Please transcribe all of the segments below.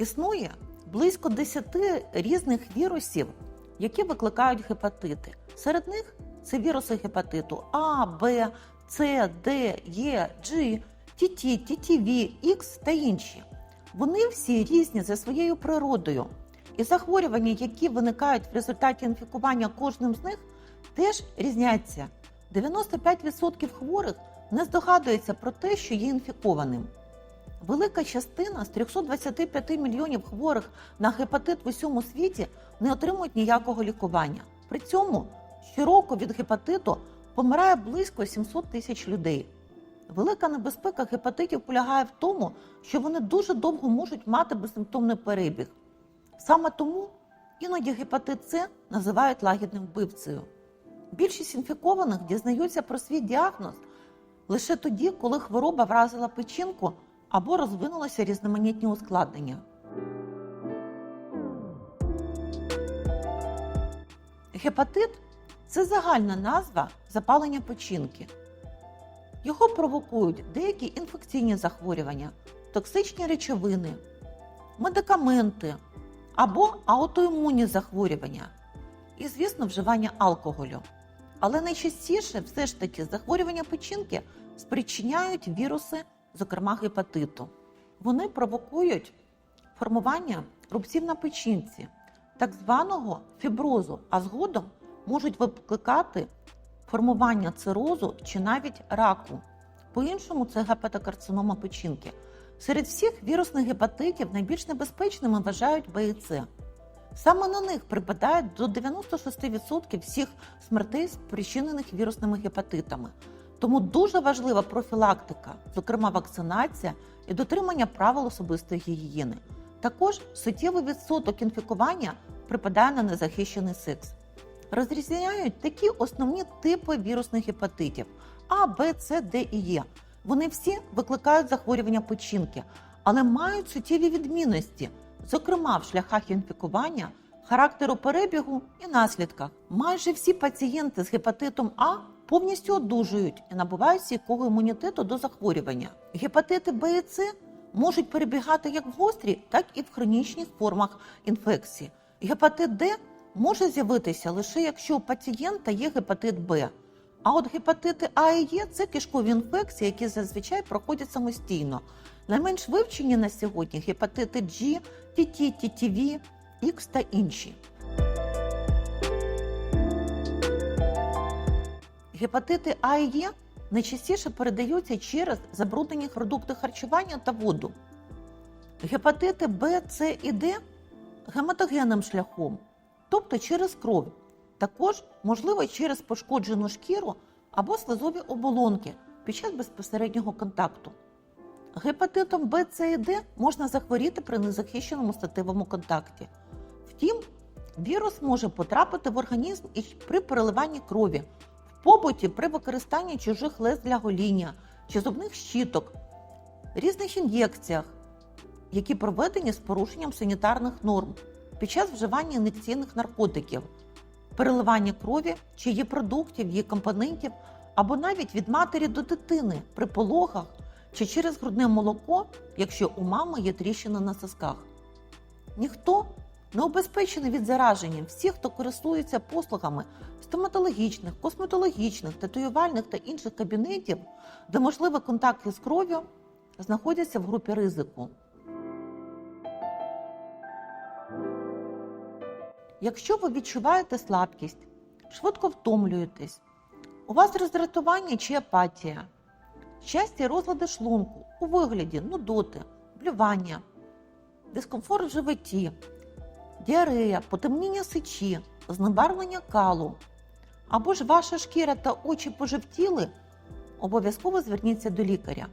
Існує близько 10 різних вірусів, які викликають гепатити. Серед них це віруси гепатиту А, Б, С, Д, Е, G, ТТ, ТТВ, Х та інші. Вони всі різні за своєю природою. І захворювання, які виникають в результаті інфікування кожним з них, теж різняться. 95% хворих не здогадується про те, що є інфікованим. Велика частина з 325 мільйонів хворих на гепатит в усьому світі не отримують ніякого лікування. При цьому щороку від гепатиту помирає близько 700 тисяч людей. Велика небезпека гепатитів полягає в тому, що вони дуже довго можуть мати безсимптомний перебіг. Саме тому іноді гепатит С називають лагідним вбивцею. Більшість інфікованих дізнаються про свій діагноз лише тоді, коли хвороба вразила печінку або розвинулися різноманітні ускладнення. Гепатит це загальна назва запалення печінки. Його провокують деякі інфекційні захворювання, токсичні речовини, медикаменти або аутоімунні захворювання і, звісно, вживання алкоголю. Але найчастіше все ж таки захворювання печінки спричиняють віруси, зокрема гепатиту. Вони провокують формування рубців на печінці, так званого фіброзу, а згодом можуть викликати формування цирозу чи навіть раку. По-іншому це гепатокарцинома печінки. Серед всіх вірусних гепатитів найбільш небезпечними вважають Б. Саме на них припадає до 96% всіх смертей, спричинених вірусними гепатитами. Тому дуже важлива профілактика, зокрема вакцинація і дотримання правил особистої гігієни. Також суттєвий відсоток інфікування припадає на незахищений секс. Розрізняють такі основні типи вірусних гепатитів А, Б, С, Д і Е. Вони всі викликають захворювання печінки, але мають суттєві відмінності, зокрема в шляхах інфікування, характеру перебігу і наслідках. Майже всі пацієнти з гепатитом А повністю одужують і набувають стійкого імунітету до захворювання. Гепатити Б і С можуть перебігати як в гострій, так і в хронічних формах інфекції. Гепатит Д може з'явитися лише якщо у пацієнта є гепатит Б. А от гепатити А і Е це кишкові інфекції, які зазвичай проходять самостійно. Найменш вивчені на сьогодні гепатити G, ТТ, ТТВ, Х та інші. Гепатити А і Е найчастіше передаються через забруднені продукти харчування та воду. Гепатити Б, С і Д гематогенним шляхом, тобто через кров. Також можливо через пошкоджену шкіру або слизові оболонки під час безпосереднього контакту. Гепатитом Б, С і Д можна захворіти при незахищеному статевому контакті. Втім, вірус може потрапити в організм і при переливанні крові, побуті при використанні чужих лез для гоління чи зубних щіток, різних ін'єкціях, які проведені з порушенням санітарних норм під час вживання ін'єкційних наркотиків, переливання крові чи її продуктів, її компонентів, або навіть від матері до дитини при пологах чи через грудне молоко, якщо у мами є тріщина на сосках. Ніхто не обезпечений від зараження. Всі, хто користується послугами стоматологічних, косметологічних, татуювальних та інших кабінетів, де можливий контакт із кров'ю, знаходяться в групі ризику. Якщо ви відчуваєте слабкість, швидко втомлюєтесь, у вас роздратування чи апатія, часті розлади шлунку у вигляді нудоти, блювання, дискомфорт в животі, діарея, потемніння сечі, знебарвлення калу, або ж ваша шкіра та очі пожевтіли, обов'язково зверніться до лікаря.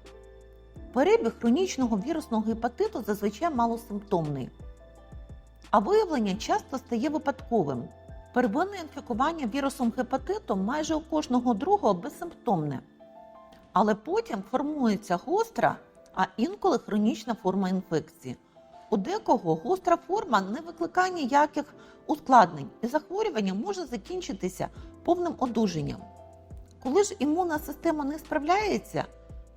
Перебіг хронічного вірусного гепатиту зазвичай малосимптомний а виявлення часто стає випадковим. Первинне інфікування вірусом гепатиту майже у кожного другого безсимптомне, але потім формується гостра, а інколи хронічна форма інфекції. У декого гостра форма не викликає ніяких ускладнень, і захворювання може закінчитися повним одужанням. Коли ж імунна система не справляється,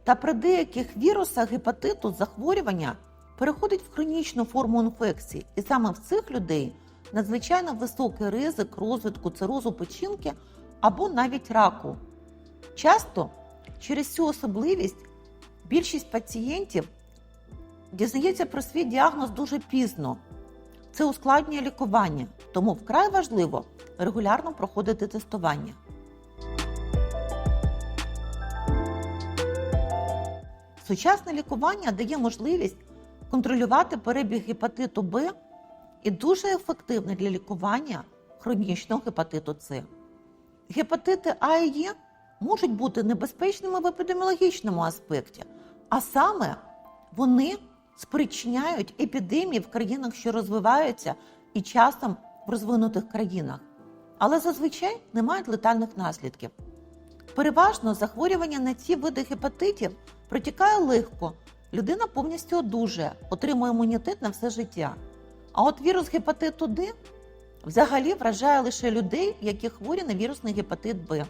та при деяких вірусах гепатиту захворювання переходить в хронічну форму інфекції, і саме в цих людей надзвичайно високий ризик розвитку цирозу печінки або навіть раку. Часто через цю особливість більшість пацієнтів дізнається про свій діагноз дуже пізно. Це ускладнює лікування, тому вкрай важливо регулярно проходити тестування. Сучасне лікування дає можливість контролювати перебіг гепатиту Б і дуже ефективне для лікування хронічного гепатиту С. Гепатити А і Е можуть бути небезпечними в епідеміологічному аспекті, а саме вони спричиняють епідемії в країнах, що розвиваються, і часом в розвинутих країнах, але зазвичай не мають летальних наслідків. Переважно захворювання на ці види гепатитів протікає легко, людина повністю одужує, отримує імунітет на все життя. А от вірус гепатиту Д взагалі вражає лише людей, які хворі на вірусний гепатит Б.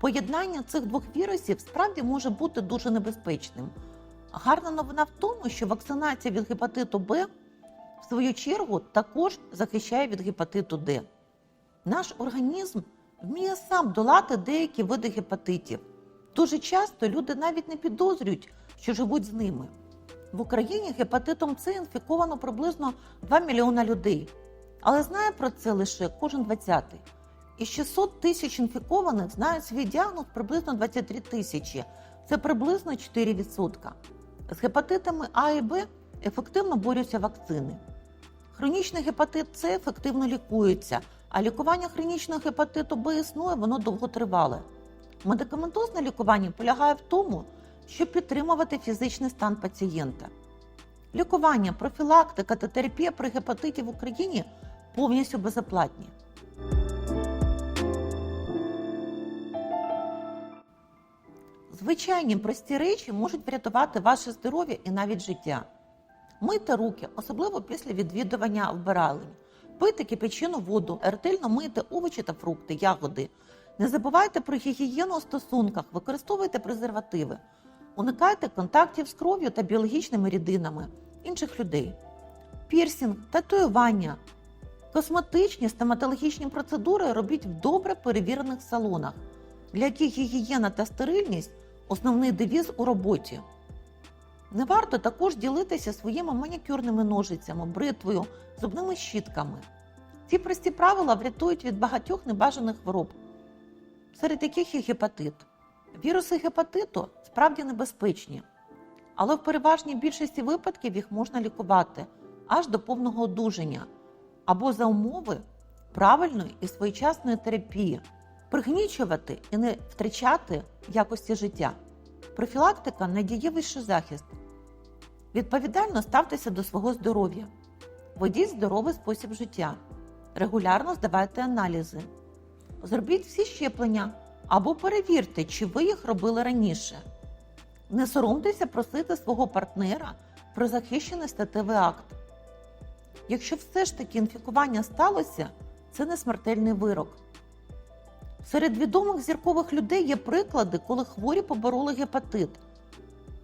Поєднання цих двох вірусів справді може бути дуже небезпечним. Гарна новина в тому, що вакцинація від гепатиту Б, в свою чергу, також захищає від гепатиту Д. Наш організм вміє сам долати деякі види гепатитів. Дуже часто люди навіть не підозрюють, що живуть з ними. В Україні гепатитом С інфіковано приблизно 2 мільйона людей, але знає про це лише кожен 20-й. Із 600 тисяч інфікованих знають свій діагноз приблизно 23 тисячі. Це приблизно 4%. З гепатитами А і Б ефективно борються вакцини. Хронічний гепатит С ефективно лікується, а лікування хронічного гепатиту Б існує, воно довготривале. Медикаментозне лікування полягає в тому, щоб підтримувати фізичний стан пацієнта. Лікування, профілактика та терапія при гепатиті в Україні повністю безоплатні. Звичайні прості речі можуть врятувати ваше здоров'я і навіть життя. Мийте руки, особливо після відвідування вбиралень. Пийте кипячену воду, ретельно мийте овочі та фрукти, ягоди. Не забувайте про гігієну у стосунках, використовуйте презервативи, уникайте контактів з кров'ю та біологічними рідинами інших людей. Пірсінг, татуювання, косметичні стоматологічні процедури робіть в добре перевірених салонах, для яких гігієна та стерильність основний девіз у роботі. Не варто також ділитися своїми манікюрними ножицями, бритвою, зубними щітками. Ці прості правила врятують від багатьох небажаних хвороб, серед яких є гепатит. Віруси гепатиту справді небезпечні, але в переважній більшості випадків їх можна лікувати аж до повного одужання або за умови правильної і своєчасної терапії, пригнічувати і не втрачати якості життя. Профілактика найдієвіший захист. Відповідально ставтеся до свого здоров'я. Ведіть здоровий спосіб життя. Регулярно здавайте аналізи. Зробіть всі щеплення або перевірте, чи ви їх робили раніше. Не соромтеся просити свого партнера про захищений статевий акт. Якщо все ж таки інфікування сталося, це не смертельний вирок. Серед відомих зіркових людей є приклади, коли хворі побороли гепатит.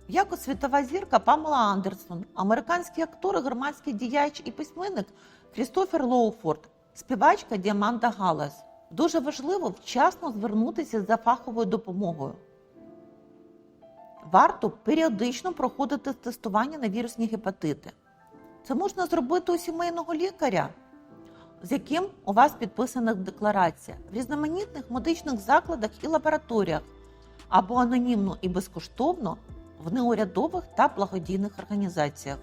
Як світова зірка Памела Андерсон, американський актор, громадський діяч і письменник Крістофер Лоуфорд, співачка Діаманда Галас. Дуже важливо вчасно звернутися за фаховою допомогою. Варто періодично проходити тестування на вірусні гепатити. Це можна зробити у сімейного лікаря, з яким у вас підписана декларація в різноманітних медичних закладах і лабораторіях або анонімно і безкоштовно в неурядових та благодійних організаціях.